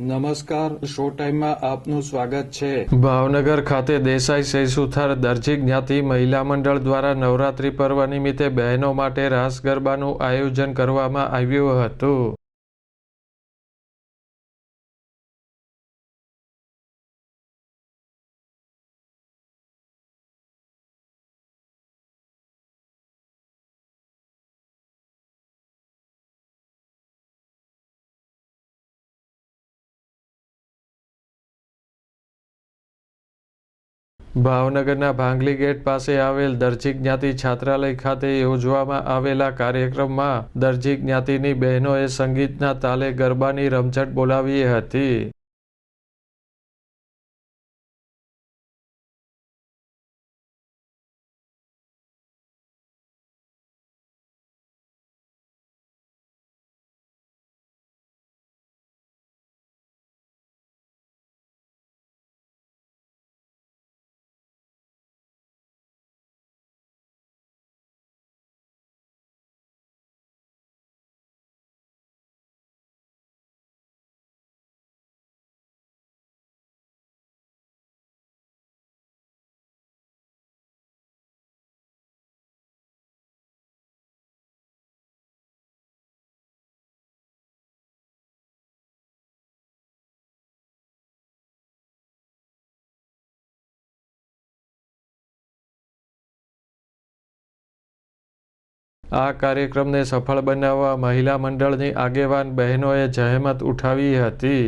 નમસ્કાર શો ટાઈમમાં આપનું સ્વાગત છે. ભાવનગર ખાતે દેસાઈ સૈસુથાર દરજી જ્ઞાતિ મહિલા મંડળ દ્વારા નવરાત્રી પર્વ નિમિત્તે બહેનો માટે રાસ ગરબાનું આયોજન કરવામાં આવ્યું હતું. ભાવનગરના ભાંગલી ગેટ પાસે આવેલ દરજી જ્ઞાતિ છાત્રાલય ખાતે યોજવામાં આવેલા કાર્યક્રમમાં દરજી જ્ઞાતિની બહેનોએ સંગીતના તાલે ગરબાની રમઝટ બોલાવી હતી. આ કાર્યક્રમને સફળ બનાવવા મહિલા મંડળની આગેવાન બહેનોએ જહેમત ઉઠાવી હતી.